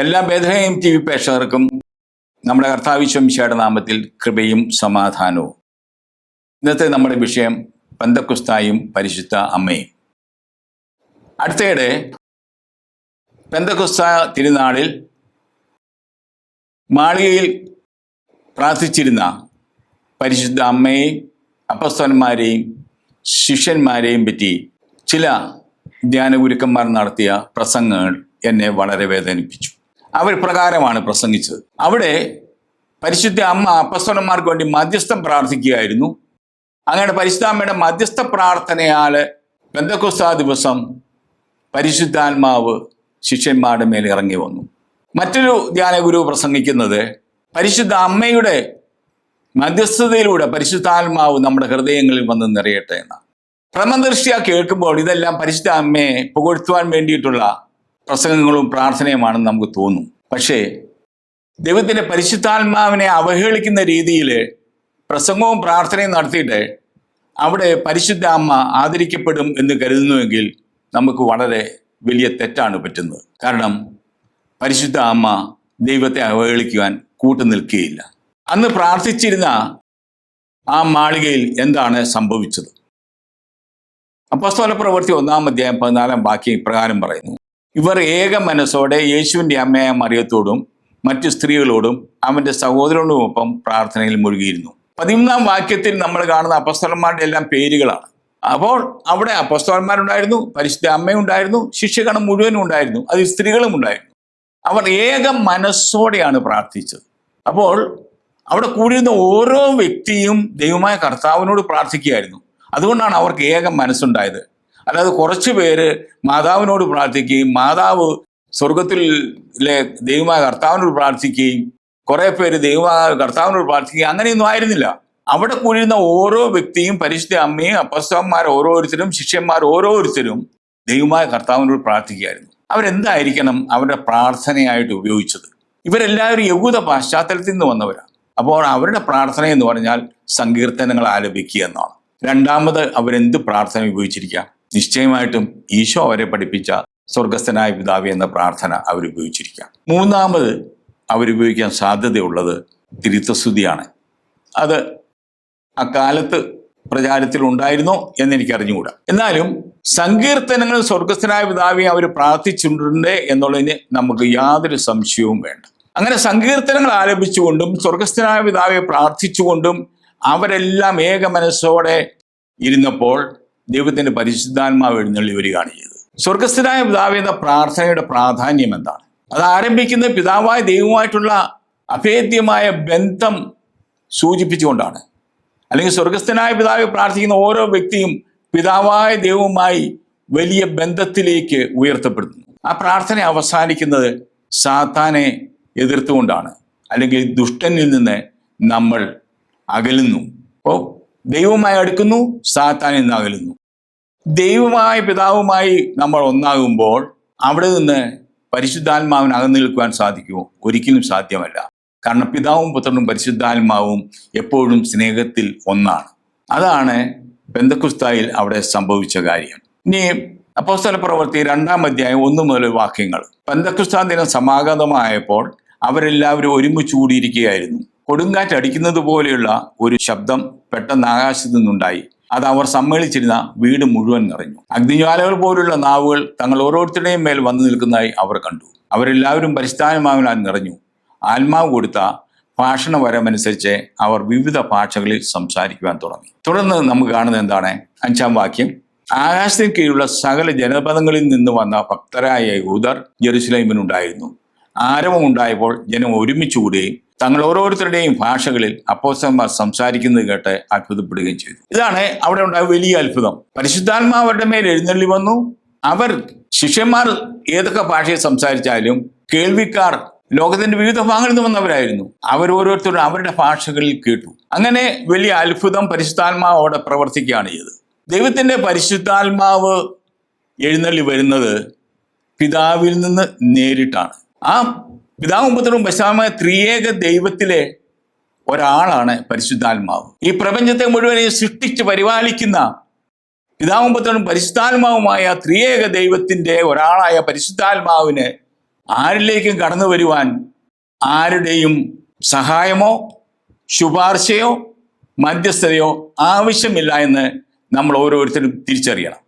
എല്ലാ ബേധയും T V പ്രേക്ഷകർക്കും നമ്മുടെ കർത്താവിശ്വംശയുടെ നാമത്തിൽ കൃപയും സമാധാനവും. ഇന്നത്തെ നമ്മുടെ വിഷയം പെന്തക്കുസ്തായും പരിശുദ്ധ അമ്മയും. അടുത്തയിടെ പെന്തക്കുസ്ത തിരുനാളിൽ മാളികയിൽ പ്രാർത്ഥിച്ചിരുന്ന പരിശുദ്ധ അമ്മയെയും അപ്പസ്വന്മാരെയും ശിഷ്യന്മാരെയും പറ്റി ചില ധ്യാനഗുരുക്കന്മാർ നടത്തിയ പ്രസംഗങ്ങൾ എന്നെ വളരെ വേദനിപ്പിച്ചു. അവർ പ്രകാരമാണ് പ്രസംഗിച്ചത്. അവിടെ പരിശുദ്ധ അമ്മ അപ്പസ്വനന്മാർക്ക് വേണ്ടി മധ്യസ്ഥം പ്രാർത്ഥിക്കുകയായിരുന്നു. അങ്ങനെ പരിശുദ്ധ അമ്മയുടെ മധ്യസ്ഥ പ്രാർത്ഥനയാൽ ബന്ധക്കുസ്ത ദിവസം പരിശുദ്ധാത്മാവ് ശിഷ്യന്മാരുടെ മേൽ ഇറങ്ങി വന്നു. മറ്റൊരു ധ്യാനഗുരു പ്രസംഗിക്കുന്നത് പരിശുദ്ധ അമ്മയുടെ മധ്യസ്ഥതയിലൂടെ പരിശുദ്ധാത്മാവ് നമ്മുടെ ഹൃദയങ്ങളിൽ വന്ന് നിറയട്ടെ എന്നാണ്. പ്രമദൃഷ്ടിയ കേൾക്കുമ്പോൾ ഇതെല്ലാം പരിശുദ്ധ അമ്മയെ പുകഴ്ത്തുവാൻ വേണ്ടിയിട്ടുള്ള പ്രസംഗങ്ങളും പ്രാർത്ഥനയുമാണെന്ന് നമുക്ക് തോന്നും. പക്ഷേ ദൈവത്തിന്റെ പരിശുദ്ധാത്മാവിനെ അവഹേളിക്കുന്ന രീതിയിൽ പ്രസംഗവും പ്രാർത്ഥനയും നടത്തിയിട്ട് അവിടെ പരിശുദ്ധ അമ്മ ആദരിക്കപ്പെടും എന്ന് കരുതുന്നുവെങ്കിൽ നമുക്ക് വളരെ വലിയ തെറ്റാണ് പറ്റുന്നത്. കാരണം പരിശുദ്ധ അമ്മ ദൈവത്തെ അവഹേളിക്കുവാൻ കൂട്ടു നിൽക്കുകയില്ല. അന്ന് പ്രാർത്ഥിച്ചിരുന്ന ആ മാളികയിൽ എന്താണ് സംഭവിച്ചത്? അപ്പസ്തോല പ്രവൃത്തി ഒന്നാം അധ്യായം പതിനാലാം ബാക്കി പ്രകാരം പറയുന്നു. ഇവർ ഏക മനസ്സോടെ യേശുവിന്റെ അമ്മയായ മറിയത്തോടും മറ്റു സ്ത്രീകളോടും അവന്റെ സഹോദരനോടുമൊപ്പം പ്രാർത്ഥനയിൽ മുഴുകിയിരുന്നു. പതിമൂന്നാം വാക്യത്തിൽ നമ്മൾ കാണുന്ന അപ്പസ്തലന്മാരുടെ എല്ലാം പേരുകളാണ്. അപ്പോൾ അവിടെ അപ്പസ്തോലന്മാരുണ്ടായിരുന്നു പരിശുദ്ധ അമ്മയുണ്ടായിരുന്നു ശിഷ്യഗണം മുഴുവനും ഉണ്ടായിരുന്നു അത് സ്ത്രീകളും ഉണ്ടായിരുന്നു. അവർ ഏക മനസ്സോടെയാണ് പ്രാർത്ഥിച്ചത്. അപ്പോൾ അവിടെ കൂടിയിരുന്ന ഓരോ വ്യക്തിയും ദൈവമായ കർത്താവിനോട് പ്രാർത്ഥിക്കുകയായിരുന്നു. അതുകൊണ്ടാണ് അവർക്ക് ഏക മനസ്സുണ്ടായത്. അല്ലാതെ കുറച്ച് പേര് മാതാവിനോട് പ്രാർത്ഥിക്കുകയും മാതാവ് സ്വർഗത്തിലെ ദൈവമായ കർത്താവിനോട് പ്രാർത്ഥിക്കുകയും കുറേ പേര് ദൈവമായ കർത്താവിനോട് പ്രാർത്ഥിക്കുകയും അങ്ങനെയൊന്നും ആയിരുന്നില്ല. അവിടെ കൂടിയിരുന്ന ഓരോ വ്യക്തിയും പരിശുദ്ധ അമ്മയും അപ്പസ്തവന്മാർ ഓരോരുത്തരും ശിഷ്യന്മാർ ഓരോരുത്തരും ദൈവമായ കർത്താവിനോട് പ്രാർത്ഥിക്കുകയായിരുന്നു. അവരെന്തായിരിക്കണം അവരുടെ പ്രാർത്ഥനയായിട്ട് ഉപയോഗിച്ചത്? ഇവരെല്ലാവരും യഹൂദ പശ്ചാത്തലത്തിൽ നിന്ന് വന്നവരാണ്. അപ്പോൾ അവരുടെ പ്രാർത്ഥന എന്ന് പറഞ്ഞാൽ സങ്കീർത്തനങ്ങൾ ആലപിക്കുക എന്നാണ്. രണ്ടാമത് അവരെന്ത് പ്രാർത്ഥന ഉപയോഗിച്ചിരിക്കുക നിശ്ചയമായിട്ടും ഈശോ അവരെ പഠിപ്പിച്ച സ്വർഗസ്ഥനായ പിതാവ് എന്ന പ്രാർത്ഥന അവർ ഉപയോഗിച്ചിരിക്കുക മൂന്നാമത് അവരുപയോഗിക്കാൻ സാധ്യതയുള്ളത് തിരുത്തസ്തുതിയാണ് അത് അക്കാലത്ത് പ്രചാരത്തിൽ ഉണ്ടായിരുന്നോ എന്ന് എനിക്ക് അറിഞ്ഞുകൂടാ എന്നാലും സങ്കീർത്തനങ്ങൾ സ്വർഗസ്ഥനായ പിതാവി അവർ പ്രാർത്ഥിച്ചിട്ടുണ്ട് എന്നുള്ളതിന് നമുക്ക് യാതൊരു സംശയവും വേണ്ട. അങ്ങനെ സങ്കീർത്തനങ്ങൾ ആലപിച്ചുകൊണ്ടും സ്വർഗസ്ഥനായ പിതാവെ പ്രാർത്ഥിച്ചുകൊണ്ടും അവരെല്ലാം ഏക മനസ്സോടെ ഇരുന്നപ്പോൾ ദൈവത്തിന്റെ പരിശുദ്ധാത്മാവ് എഴുന്നള്ളി വരികയാണ് ചെയ്തത്. സ്വർഗസ്ഥനായ പിതാവ് എന്ന പ്രാർത്ഥനയുടെ പ്രാധാന്യം എന്താണ്? അത് ആരംഭിക്കുന്ന പിതാവായ ദൈവമായിട്ടുള്ള അഭേദ്യമായ ബന്ധം സൂചിപ്പിച്ചുകൊണ്ടാണ്. അല്ലെങ്കിൽ സ്വർഗസ്ഥനായ പിതാവ് പ്രാർത്ഥിക്കുന്ന ഓരോ വ്യക്തിയും പിതാവായ ദൈവവുമായി വലിയ ബന്ധത്തിലേക്ക് ഉയർത്തപ്പെടുന്നു. ആ പ്രാർത്ഥന അവസാനിക്കുന്നത് സാത്താനെ എതിർത്തുകൊണ്ടാണ്. അല്ലെങ്കിൽ ദുഷ്ടനിൽ നിന്ന് നമ്മൾ അകലുന്നു. അപ്പോൾ ദൈവവുമായി അടുക്കുന്നു സാത്താനിൽ നിന്ന് അകലുന്നു. ദൈവമായ പിതാവുമായി നമ്മൾ ഒന്നാകുമ്പോൾ അവിടെ നിന്ന് പരിശുദ്ധാത്മാവിന് അകന്നു നിൽക്കുവാൻ സാധിക്കുമോ? ഒരിക്കലും സാധ്യമല്ല. കാരണം പിതാവും പുത്രനും പരിശുദ്ധാത്മാവും എപ്പോഴും സ്നേഹത്തിൽ ഒന്നാണ്. അതാണ് ബന്ധക്കുസ്തായിൽ അവിടെ സംഭവിച്ച കാര്യം. ഇനി അപ്പോസ്തല പ്രവൃത്തി രണ്ടാം അധ്യായം ഒന്നു മുതൽ വാക്യങ്ങൾ. ബന്ധക്കുസ്താ ദിനം സമാഗതമായപ്പോൾ അവരെല്ലാവരും ഒരുമിച്ച് കൂടിയിരിക്കുകയായിരുന്നു. കൊടുങ്കാറ്റ് അടിക്കുന്നത് പോലെയുള്ള ഒരു ശബ്ദം പെട്ടെന്ന് ആകാശത്ത് നിന്നുണ്ടായി. അത് അവർ സമ്മേളിച്ചിരുന്ന വീട് മുഴുവൻ നിറഞ്ഞു. അഗ്നിജ്വാലകൾ പോലുള്ള നാവുകൾ തങ്ങൾ ഓരോരുത്തരുടെയും മേൽ വന്നു നിൽക്കുന്നതായി അവർ കണ്ടു. അവരെല്ലാവരും പരിസ്ഥാനമാവിനാൽ നിറഞ്ഞു. ആത്മാവ് കൊടുത്ത ഭാഷണ വരമനുസരിച്ച് അവർ വിവിധ ഭാഷകളിൽ സംസാരിക്കുവാൻ തുടങ്ങി. തുടർന്ന് നമുക്ക് കാണുന്നത് എന്താണ്? അഞ്ചാം വാക്യം. ആകാശത്തിന് കീഴിലുള്ള സകല ജനപദങ്ങളിൽ നിന്ന് വന്ന ഭക്തരായ യൂതർ ജെറുസലേമിനുണ്ടായിരുന്നു. ആരവമുണ്ടായപ്പോൾ ജനം ഒരുമിച്ച് കൂടുകയും തങ്ങൾ ഓരോരുത്തരുടെയും ഭാഷകളിൽ അപ്പോസ്തന്മാർ സംസാരിക്കുന്നത് കേട്ട് അത്ഭുതപ്പെടുകയും ചെയ്തു. ഇതാണ് അവിടെ ഉണ്ടായ വലിയ അത്ഭുതം. പരിശുദ്ധാത്മാവരുടെ മേൽ എഴുന്നള്ളി വന്നു. അവർ ശിഷ്യന്മാർ ഏതൊക്കെ ഭാഷയിൽ സംസാരിച്ചാലും കേൾവിക്കാർ ലോകത്തിന്റെ വിവിധ ഭാഗങ്ങളിൽ നിന്ന് വന്നവരായിരുന്നു അവർ ഓരോരുത്തരും അവരുടെ ഭാഷകളിൽ കേട്ടു. അങ്ങനെ വലിയ അത്ഭുതം പരിശുദ്ധാത്മാവ് അവിടെ പ്രവർത്തിക്കുകയാണ് ചെയ്തത്. ദൈവത്തിന്റെ പരിശുദ്ധാത്മാവ് എഴുന്നള്ളി വരുന്നത് പിതാവിൽ നിന്ന് നേരിട്ടാണ്. ആ പിതാവും പുത്രനും പശ്ചാത്തലമായ ത്രിയേക ദൈവത്തിലെ ഒരാളാണ് പരിശുദ്ധാത്മാവ്. ഈ പ്രപഞ്ചത്തെ മുഴുവനെയും സൃഷ്ടിച്ച് പരിപാലിക്കുന്ന പിതാവും പുത്രനും പരിശുദ്ധാത്മാവുമായ ത്രിയേക ദൈവത്തിന്റെ ഒരാളായ പരിശുദ്ധാത്മാവിന് ആരിലേക്കും കടന്നു വരുവാൻ ആരുടെയും സഹായമോ ശുപാർശയോ മധ്യസ്ഥതയോ ആവശ്യമില്ല എന്ന് നമ്മൾ ഓരോരുത്തരും തിരിച്ചറിയണം.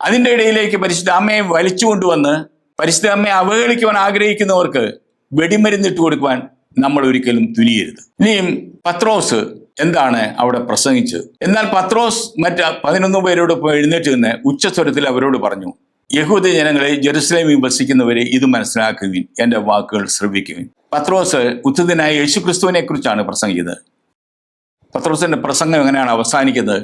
അതിന്റെ ഇടയിലേക്ക് പരിശുദ്ധ അമ്മയെ വലിച്ചു കൊണ്ടുവന്ന് പരിശുദ്ധ അമ്മയെ അവഹേളിക്കുവാൻ ആഗ്രഹിക്കുന്നവർക്ക് വെടിമരുന്നിട്ട് കൊടുക്കുവാൻ നമ്മൾ ഒരിക്കലും തുനിയരുത്. ഇനിയും പത്രോസ് എന്താണ് അവിടെ പ്രസംഗിച്ചത്? എന്നാൽ പത്രോസ് മറ്റ് പതിനൊന്ന് പേരോട് എഴുന്നേറ്റ് നിന്ന് ഉച്ചസ്വരത്തിൽ അവരോട് പറഞ്ഞു യഹൂദ ജനങ്ങളെ ജെറുസലേമിൽ വസിക്കുന്നവരെ ഇത് മനസ്സിലാക്കുവിൻ എന്റെ വാക്കുകൾ ശ്രവിക്കുവിൻ. പത്രോസ് ഉത്തതനായ യേശുക്രിസ്തുവിനെ കുറിച്ചാണ് പ്രസംഗിച്ചത് പത്രോസിന്റെ പ്രസംഗം എങ്ങനെയാണ് അവസാനിക്കുന്നത്?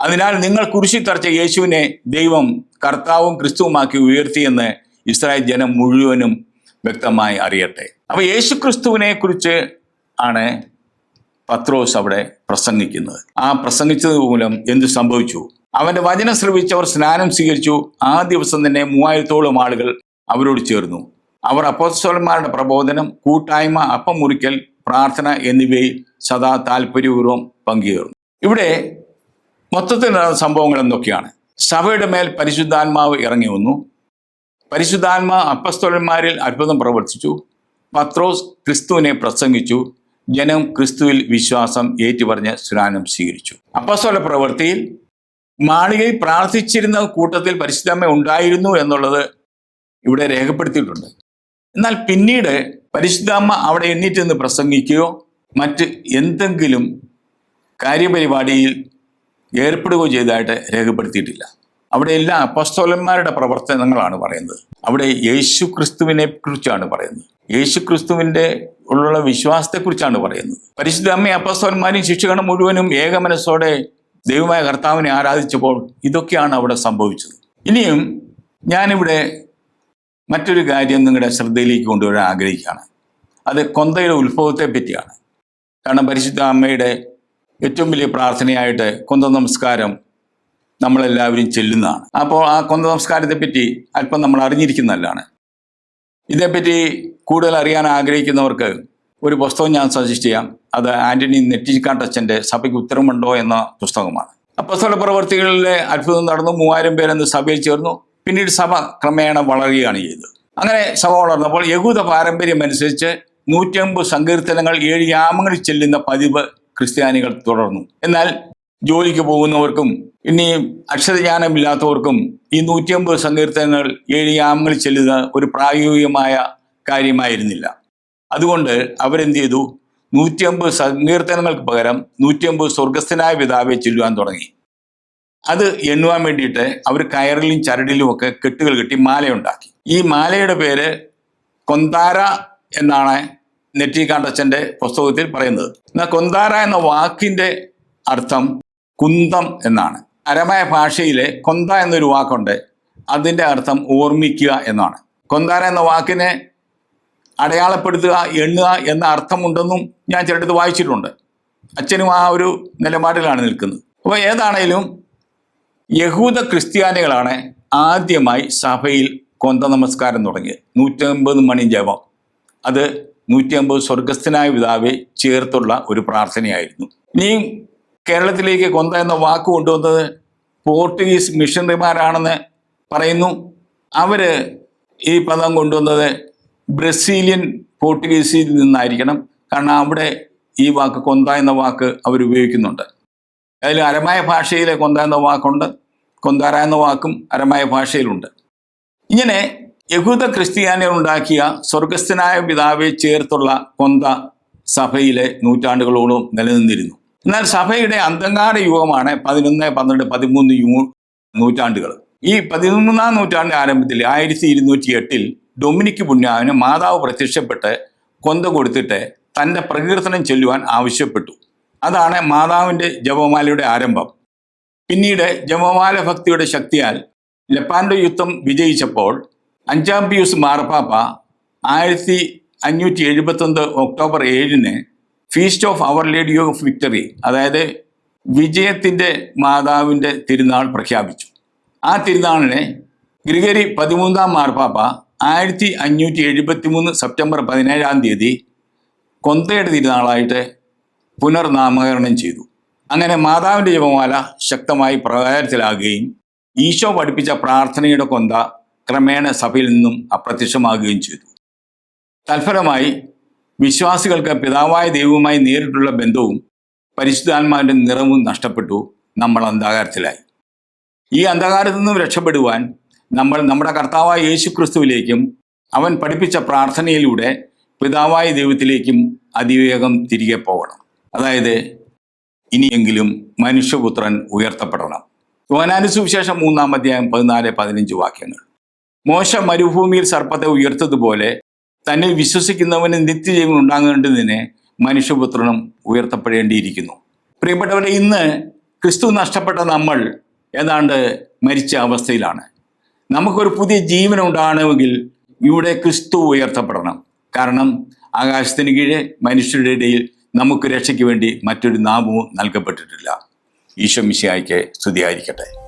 അതിനാൽ നിങ്ങൾ കുരിശി തറച്ച യേശുവിനെ ദൈവം കർത്താവും ക്രിസ്തുവുമാക്കി ഉയർത്തിയെന്ന് ഇസ്രായേൽ ജനം മുഴുവനും വ്യക്തമായി അറിയട്ടെ. അപ്പൊ യേശു ക്രിസ്തുവിനെ കുറിച്ച് ആണ് പത്രോസ് അവിടെ പ്രസംഗിക്കുന്നത്. ആ പ്രസംഗിച്ചത് മൂലം എന്ത് സംഭവിച്ചു? അവന്റെ വചനം ശ്രവിച്ചവർ സ്നാനം സ്വീകരിച്ചു. ആ ദിവസം തന്നെ മൂവായിരത്തോളം ആളുകൾ അവരോട് ചേർന്നു. അവർ അപ്പോസ്വലന്മാരുടെ പ്രബോധനം കൂട്ടായ്മ അപ്പം മുറിക്കൽ പ്രാർത്ഥന എന്നിവയിൽ സദാ താല്പര്യപൂർവം പങ്കുചേർന്നു. ഇവിടെ മൊത്തത്തിൽ സംഭവങ്ങൾ എന്തൊക്കെയാണ്? സഭയുടെ മേൽ പരിശുദ്ധാത്മാവ് ഇറങ്ങി വന്നു. പരിശുദ്ധാത്മാ അപ്പസ്തോലന്മാരിൽ അത്ഭുതം പ്രവർത്തിച്ചു. പത്രോസ് ക്രിസ്തുവിനെ പ്രസംഗിച്ചു. ജനം ക്രിസ്തുവിൽ വിശ്വാസം ഏറ്റുപറഞ്ഞ് സ്നാനം സ്വീകരിച്ചു. അപ്പസ്തോല പ്രവൃത്തിയിൽ മാളികയിൽ പ്രാർത്ഥിച്ചിരുന്ന കൂട്ടത്തിൽ പരിശുദ്ധാമ്മ ഉണ്ടായിരുന്നു എന്നുള്ളത് ഇവിടെ രേഖപ്പെടുത്തിയിട്ടുണ്ട്. എന്നാൽ പിന്നീട് പരിശുദ്ധാമ്മ അവിടെ എണ്ണീറ്റ് നിന്ന് പ്രസംഗിക്കുകയോ മറ്റ് എന്തെങ്കിലും കാര്യപരിപാടിയിൽ ഏർപ്പെടുകയോ ചെയ്തതായിട്ട് രേഖപ്പെടുത്തിയിട്ടില്ല. അവിടെ എല്ലാ അപ്പസ്തോലന്മാരുടെ പ്രവർത്തനങ്ങളാണ് പറയുന്നത്. അവിടെ യേശു ക്രിസ്തുവിനെ കുറിച്ചാണ് പറയുന്നത്. യേശു ക്രിസ്തുവിന്റെ ഉള്ള വിശ്വാസത്തെക്കുറിച്ചാണ് പറയുന്നത്. പരിശുദ്ധ അമ്മ അപ്പസ്തോലന്മാരും ശിക്ഷകണം മുഴുവനും ഏകമനസ്സോടെ ദൈവമായ കർത്താവിനെ ആരാധിച്ചപ്പോൾ ഇതൊക്കെയാണ് അവിടെ സംഭവിച്ചത്. ഇനിയും ഞാനിവിടെ മറ്റൊരു കാര്യം നിങ്ങളുടെ ശ്രദ്ധയിലേക്ക് കൊണ്ടുവരാൻ ആഗ്രഹിക്കുകയാണ്. അത് കൊന്തയുടെ ഉത്ഭവത്തെ പറ്റിയാണ് കാരണം പരിശുദ്ധ അമ്മയുടെ ഏറ്റവും വലിയ പ്രാർത്ഥനയായിട്ട് കൊന്ത നമസ്കാരം നമ്മളെല്ലാവരും ചെല്ലുന്നതാണ്. അപ്പോൾ ആ കൊന്ത സംസ്കാരത്തെ പറ്റി അല്പം നമ്മൾ അറിഞ്ഞിരിക്കുന്നതല്ലാണ് ഇതേപ്പറ്റി കൂടുതൽ അറിയാൻ ആഗ്രഹിക്കുന്നവർക്ക് ഒരു പുസ്തകം ഞാൻ സജസ്റ്റ് ചെയ്യാം. അത് ആന്റണി നെറ്റിക്കാട്ടച്ചന്റെ സഭയ്ക്ക് ഉത്തരമുണ്ടോ എന്ന പുസ്തകമാണ്. അപ്പസ്തല പ്രവർത്തികളിലെ അത്ഭുതം നടന്നു. മൂവായിരം പേരെന്ന് സഭയിൽ ചേർന്നു. പിന്നീട് സഭ ക്രമേണ വളരുകയാണ് ചെയ്തത്. അങ്ങനെ സഭ വളർന്നപ്പോൾ യഹൂദ പാരമ്പര്യം അനുസരിച്ച് നൂറ്റമ്പത് സങ്കീർത്തനങ്ങൾ ഏഴ് യാമങ്ങളിൽ ചെല്ലുന്ന പതിവ് ക്രിസ്ത്യാനികൾ തുടർന്നു. എന്നാൽ ജോലിക്ക് പോകുന്നവർക്കും ഇനി അക്ഷരജ്ഞാനമില്ലാത്തവർക്കും ഈ നൂറ്റിയമ്പത് സങ്കീർത്തനങ്ങൾ ഏഴ് യാമങ്ങളിൽ ചെല്ലുന്ന ഒരു പ്രായോഗികമായ കാര്യമായിരുന്നില്ല. അതുകൊണ്ട് അവരെന്ത് ചെയ്തു? നൂറ്റിയമ്പത് സങ്കീർത്തനങ്ങൾക്ക് പകരം നൂറ്റിയമ്പത് സ്വർഗസ്ഥനായ പിതാവെ ചെല്ലുവാൻ തുടങ്ങി. അത് എണ്ണുവാൻ വേണ്ടിയിട്ട് അവർ കയറിലും ചരടിലും ഒക്കെ കെട്ടുകൾ കെട്ടി മാലയുണ്ടാക്കി. ഈ മാലയുടെ പേര് കൊന്താര എന്നാണ് നെറ്റി കാണ്ടച്ചന്റെ പുസ്തകത്തിൽ പറയുന്നത്. എന്നാൽ കൊന്താര എന്ന വാക്കിന്റെ അർത്ഥം കുന്തം എന്നാണ്. അരമായ ഭാഷയിലെ കൊന്ത എന്നൊരു വാക്കുണ്ട്. അതിന്റെ അർത്ഥം ഓർമ്മിക്കുക എന്നാണ്. കൊന്താര എന്ന വാക്കിനെ അടയാളപ്പെടുത്തുക എണ്ണുക എന്ന അർത്ഥമുണ്ടെന്നും ഞാൻ ചിലടത്ത് വായിച്ചിട്ടുണ്ട്. അച്ഛനും ആ ഒരു നിലപാടിലാണ് നിൽക്കുന്നത്. അപ്പോൾ ഏതാണേലും യഹൂദ ക്രിസ്ത്യാനികളാണ് ആദ്യമായി സഭയിൽ കൊന്ത നമസ്കാരം തുടങ്ങിയത്. നൂറ്റമ്പത് മണി ജപം. അത് നൂറ്റിയമ്പത് സ്വർഗസ്ഥനായ പിതാവെ ചേർത്തുള്ള ഒരു പ്രാർത്ഥനയായിരുന്നു. ഇനിയും കേരളത്തിലേക്ക് കൊന്ത എന്ന വാക്ക് കൊണ്ടുവന്നത് പോർട്ടുഗീസ് മിഷണറിമാരാണെന്ന് പറയുന്നു. അവർ ഈ പദം കൊണ്ടുവന്നത് ബ്രസീലിയൻ പോർട്ടുഗീസിൽ നിന്നായിരിക്കണം. കാരണം അവിടെ ഈ വാക്ക് കൊന്ത എന്ന വാക്ക് അവർ ഉപയോഗിക്കുന്നുണ്ട്. അതിൽ അരമായ ഭാഷയിലെ കൊന്ത എന്ന വാക്കുണ്ട്. കൊന്താര എന്ന വാക്കും അരമായ ഭാഷയിലുണ്ട്. ഇങ്ങനെ യഹൂദ ക്രിസ്ത്യാനികൾ ഉണ്ടാക്കിയ സ്വർഗസ്ഥനായ പിതാവെ ചേർത്തുള്ള കൊന്ത സഭയിലെ നൂറ്റാണ്ടുകളോളം നിലനിന്നിരുന്നു. എന്നാൽ സഭയുടെ അന്തങ്കാര യുഗമാണ് പതിനൊന്ന് പന്ത്രണ്ട് പതിമൂന്ന് യൂ നൂറ്റാണ്ടുകൾ. ഈ പതിമൂന്നാം നൂറ്റാണ്ട് ആരംഭത്തിൽ ആയിരത്തി ഇരുന്നൂറ്റി എട്ടിൽ ഡൊമിനിക്ക് പുണ്യാവിന് മാതാവ് പ്രത്യക്ഷപ്പെട്ട് കൊന്ത കൊടുത്തിട്ട് തന്റെ പ്രകീർത്തനം ചൊല്ലുവാൻ ആവശ്യപ്പെട്ടു. അതാണ് മാതാവിന്റെ ജപമാലയുടെ ആരംഭം. പിന്നീട് ജപമാല ഭക്തിയുടെ ശക്തിയാൽ ലപ്പാൻഡോ യുദ്ധം വിജയിച്ചപ്പോൾ അഞ്ചാം പിയൂസ് മാർപ്പാപ്പ ആയിരത്തി അഞ്ഞൂറ്റി എഴുപത്തൊന്ന് ഒക്ടോബർ ഏഴിന് feast of our lady of victory അതായത് വിജയത്തിന്റെ മാതാവിന്റെ തിരുനാൾ പ്രഖ്യാപിച്ചു. ആ തിരുനാളിനെ ഗ്രിഗരി പതിമൂന്നാം മാർപ്പാപ്പ ആയിരത്തി അഞ്ഞൂറ്റി എഴുപത്തി മൂന്ന് സെപ്റ്റംബർ പതിനേഴാം തീയതി കൊന്തയുടെ തിരുനാളായിട്ട് പുനർനാമകരണം ചെയ്തു. അങ്ങനെ മാതാവിന്റെ ജപമാല ശക്തമായി പ്രചാരത്തിലാകുകയും ഈശോ പഠിപ്പിച്ച പ്രാർത്ഥനയുടെ കൊന്ത ക്രമേണ സഭയിൽ നിന്നും അപ്രത്യക്ഷമാകുകയും ചെയ്തു. തൽഫലമായി വിശ്വാസികൾക്ക് പിതാവായ ദൈവവുമായി നേരിട്ടുള്ള ബന്ധവും പരിശുദ്ധാത്മാവിന്റെ നിറവും നഷ്ടപ്പെട്ടു. നമ്മൾ അന്ധകാരത്തിലായി. ഈ അന്ധകാരത്തിൽ നിന്നും രക്ഷപ്പെടുവാൻ നമ്മൾ നമ്മുടെ കർത്താവായ യേശു ക്രിസ്തുവിലേക്കും അവൻ പഠിപ്പിച്ച പ്രാർത്ഥനയിലൂടെ പിതാവായ ദൈവത്തിലേക്കും അതിവേഗം തിരികെ പോകണം. അതായത് ഇനിയെങ്കിലും മനുഷ്യപുത്രൻ ഉയർത്തപ്പെടണം. സുവിശേഷം മൂന്നാം അധ്യായം പതിനാല് പതിനഞ്ച് വാക്യങ്ങൾ. മോശ മരുഭൂമിയിൽ സർപ്പത്തെ ഉയർത്തതുപോലെ തന്നിൽ വിശ്വസിക്കുന്നവന് നിത്യജീവൻ ഉണ്ടാകേണ്ടതിന് മനുഷ്യപുത്രനും ഉയർത്തപ്പെടേണ്ടിയിരിക്കുന്നു. പ്രിയപ്പെട്ടവരെ ഇന്ന് ക്രിസ്തു നഷ്ടപ്പെട്ട നമ്മൾ ഏതാണ്ട് മരിച്ച അവസ്ഥയിലാണ്. നമുക്കൊരു പുതിയ ജീവൻ ഉണ്ടാകണമെങ്കിൽ ഇവിടെ ക്രിസ്തു ഉയർത്തപ്പെടണം. കാരണം ആകാശത്തിന് കീഴെ മനുഷ്യരുടെ ഇടയിൽ നമുക്ക് രക്ഷയ്ക്ക് വേണ്ടി മറ്റൊരു നാമവും നൽകപ്പെട്ടിട്ടില്ല. ഈശോ മിശിയായിക്ക് സ്തുതിയായിരിക്കട്ടെ.